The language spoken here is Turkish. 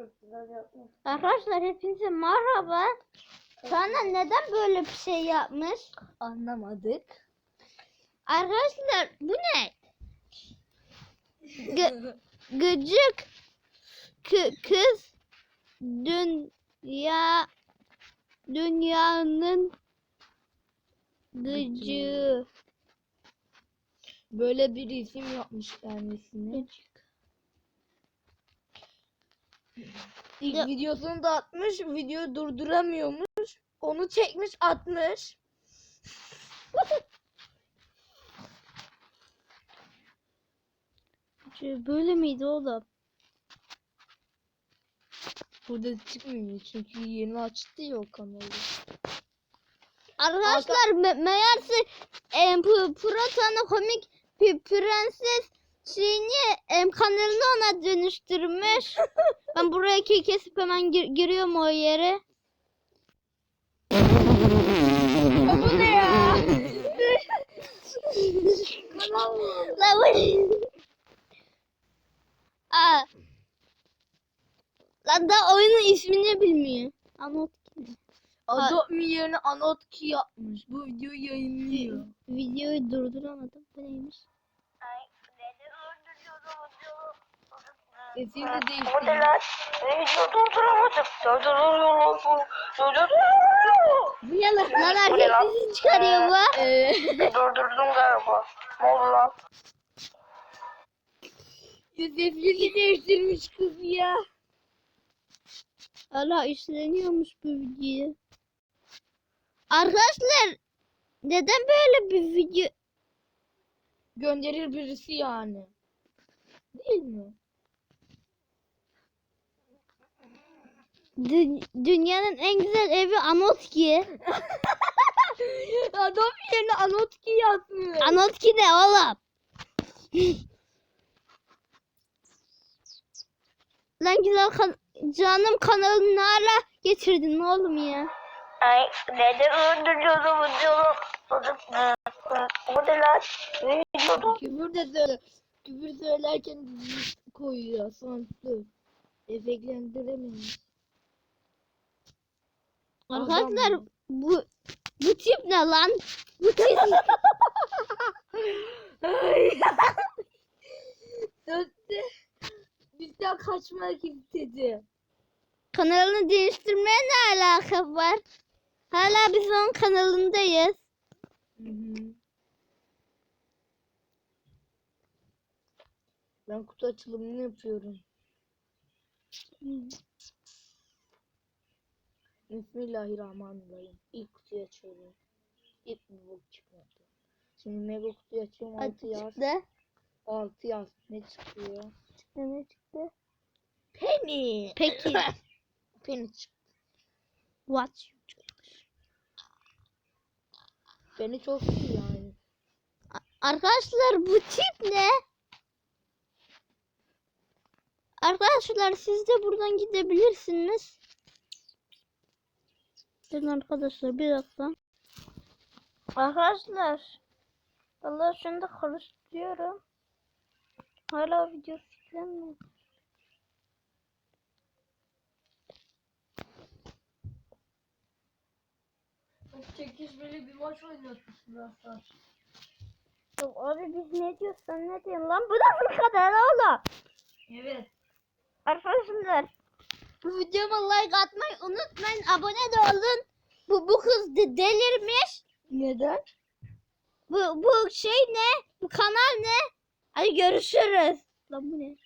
Çok güzel yapmış. Arkadaşlar hepinize merhaba. Sana neden böyle bir şey yapmış? Anlamadık. Arkadaşlar bu ne? Gı- gıcık kı- kız dünya dünyanın gıcığı. Böyle bir isim yapmış kendisine. İlk Ya- videosunu da atmış. Videoyu durduramıyormuş. Onu çekmiş atmış. Böyle miydi oğlum? Burada çıkmıyor çünkü yeni açtı ya o kanalı. Arkadaşlar me- meğerse e, P- Proton'u komik P- prenses şeyini em, kanalını ona dönüştürmüş. ben buraya ke- kesip hemen gir- giriyorum o yere. Bu ne ya? La bu- Aa. Lan da oyunun ismini bilmiyor. Anot Adobe yerine Anotki yapmış. Bu videoyu yayınlıyor. videoyu durduramadım. Bu neymiş? Sesini de değiştirmiş. Modeller video durduramadım. Durduruyor. Durduruyor. Bu? Lan Bu ne lan? herkes çıkarıyor bu. Ee, Durdurdum galiba. Ne oldu lan? sesini değiştirmiş kız ya. Allah işleniyormuş bu video. Arkadaşlar neden böyle bir video Gönderir birisi yani. Değil mi? Dü- dünyanın en güzel evi Anotki. Adobe yerine Anotki yazmış. Anotki de oğlum. Lan güzel kan- canım kanalını ne ara getirdin oğlum ya? Ay neden öldürüyorum diyorum. Modeller video dur. Küfür de söyle. Küfür söylerken koyuyor sansür. Efektlendiremiyor. Arkadaşlar bu bu tip ne lan? Bu tip Sözde bizden kaçmak istedi. kanalını değiştirmeye ne alaka var? Hala biz onun kanalındayız. Hı hı. Ben kutu açılımını yapıyorum. Bismillahirrahmanirrahim. İlk kutuyu açıyorum. İlk mega çıkmadı. Şimdi mega kutuyu açıyorum. 6 yaz. Çıktı. 6 yaz. Ne çıkıyor? Ne çıktı? Penny. Peki. Penny çıktı. What? Penny çok iyi yani. Arkadaşlar bu tip ne? Arkadaşlar siz de buradan gidebilirsiniz. Bakın arkadaşlar bir dakika. Arkadaşlar. Vallahi da karıştırıyorum. Hala video yüklenmiyor. Çekişmeli bir maç oynatmışsın Aslan. Yok abi biz ne diyorsan ne diyorsun lan? Bu nasıl kadar oğlum? Evet. Arkadaşlar bu videoma like atmayı unutmayın. Abone de olun. Bu, bu kız de delirmiş. Neden? Bu, bu şey ne? Bu kanal ne? Hadi görüşürüz. Lan bu ne?